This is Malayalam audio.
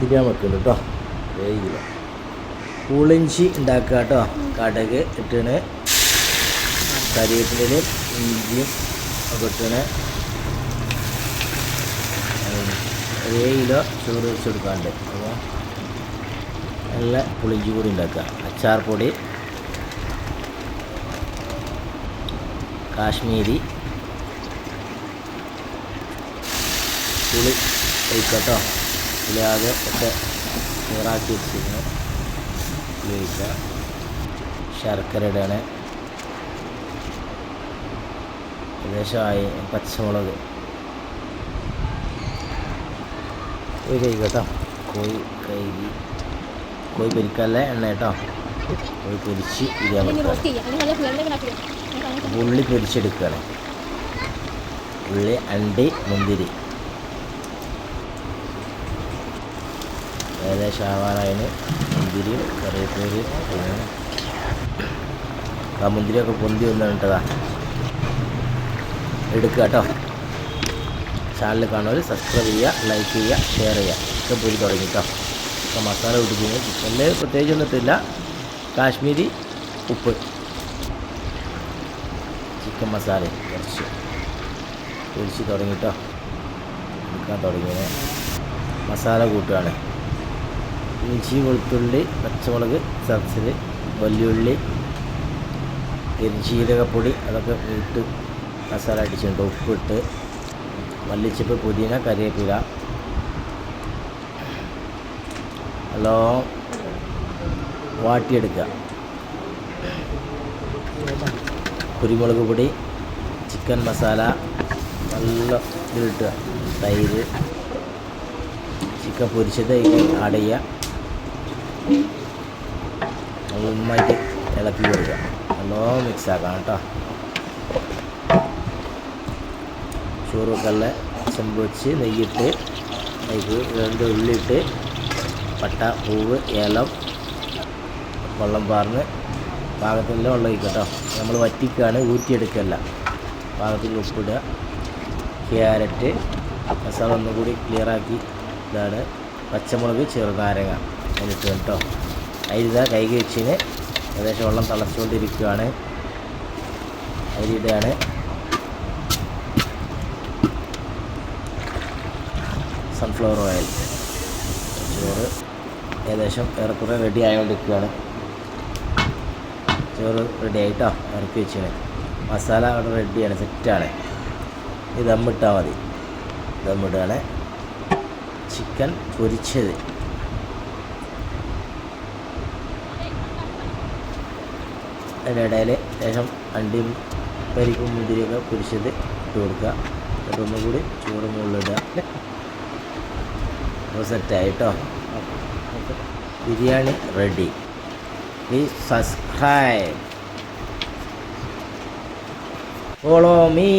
ബിരിയാണി വെക്കുന്നുണ്ട് കേട്ടോ വേഗില്ല പുളിഞ്ചി ഉണ്ടാക്കുക കേട്ടോ കടക് ഇട്ടിന് കരിവേപ്പിലയും ഇഞ്ചിയും ഒക്കെ ഇട്ടിന് ഒരേ കിലോ ചോറ് വെച്ചെടുക്കാണ്ട് അപ്പോൾ നല്ല പുളിഞ്ചി കൂടി ഉണ്ടാക്കുക. അച്ചാർ പൊടി കാശ്മീരി പുളി ഒഴിക്കട്ടോ ആകെ ഒക്കെ ക്ലിയറാക്കി വെച്ചിരുന്നു ഉപയോഗിക്കുക. ശർക്കര ഇടുകയാണ് ഏകദേശമായി പച്ചമുളക്. കോഴി കഴിക്കട്ടോ കോഴി കഴുകി. കോഴി പൊരിക്കല്ല എണ്ണ കേട്ടോ. കോഴി പൊരിച്ച് അപ്പോൾ ഉള്ളി പൊരിച്ചെടുക്കുകയാണ്. ഉള്ളി അണ്ടി മുന്തിരി. ഏകദേശം ഷാവാറായന് മുന്തിരിയും കറിവേപ്പിലയും അങ്ങനെ. ആ മുന്തിരിയൊക്കെ പൊന്തി വന്നിട്ടതാ എടുക്കുക കേട്ടോ. ചാനൽ കാണുന്നവർ സബ്സ്ക്രൈബ് ചെയ്യുക ലൈക്ക് ചെയ്യുക ഷെയർ ചെയ്യുക. ഒക്കെ പോയി തുടങ്ങി കേട്ടോ. ഇപ്പോൾ മസാല പിടിക്കുന്നത് ചിക്കനിൽ പ്രത്യേകിച്ച് ഒന്നിട്ടില്ല കാശ്മീരി ഉപ്പ്. ചിക്കൻ മസാല കുറച്ച് പൊരിച്ച് തുടങ്ങിട്ടോ എടുക്കാൻ തുടങ്ങിയത് മസാല കൂട്ടുകയാണ്. ഇഞ്ചി വെളുത്തുള്ളി പച്ചമുളക് ചതച്ചത് വല്യുള്ളി ജീരകപ്പൊടി അതൊക്കെ ഇട്ട് മസാല അടിച്ചിട്ടുണ്ട്. ഉപ്പിട്ട് മല്ലിച്ചപ്പ് പുതിന കറിവേപ്പില ഹലോ? വാട്ടിയെടുക്കുക കുരുമുളക് പൊടി ചിക്കൻ മസാല നല്ല ഇതിലിട്ടുക തൈര്. ചിക്കൻ പൊരിച്ചത് ആഡ് ചെയ്യുക. നന്നായിട്ട് ഇളക്കി കൊടുക്കുക. നല്ലോണം മിക്സാക്കാം കേട്ടോ. ചോറ് വെക്കല്ല ചെമ്പ് വെച്ച് നെയ്യിട്ട് അതിക്ക് രണ്ട് ഉള്ളിയിട്ട് പട്ട പൂവ് ഏലം വെള്ളം പാർന്ന് പാകത്തിന്റെ വെള്ളം ഒഴിക്കുക നമ്മൾ വറ്റിക്കാണ് ഊറ്റിയെടുക്കല്ല പാകത്തിൽ ഉപ്പിടുക ക്യാരറ്റ് മസാല ഒന്നും കൂടി ക്ലിയറാക്കി ഇതാണ് പച്ചമുളക് ചെറുനാരങ്ങ. അതിലിട്ട് കേട്ടോ. അതിലിതാ കൈ വെച്ചിന്. ഏകദേശം വെള്ളം തിളച്ചുകൊണ്ടിരിക്കുകയാണ് അതിലിടുകയാണ് സൺഫ്ലവർ ഓയിൽ ചോറ് ഏകദേശം ഏറെക്കുറെ റെഡി ആയോണ്ടിരിക്കുകയാണ് ചോറ് റെഡി ആയിട്ടോ? ഇറക്കി വെച്ചാണ് മസാല അവിടെ റെഡിയാണ് സെറ്റാണ് ഇത് ദമ്മിട്ടാൽ മതി. ദമ്മിടുകയാണ്. ചിക്കൻ പൊരിച്ചത്. അതിന്റെ ഇടയിൽ ലേശം അണ്ടിയും പരിപ്പും മുന്തിരിയൊക്കെ പൊരിച്ചത് ഇട്ട് കൊടുക്കുക. എന്നിട്ട് ഒന്നും കൂടി ചോറ് മുകളിലിടുക അപ്പോൾ സെറ്റായിട്ടോ biryani ready please subscribe follow me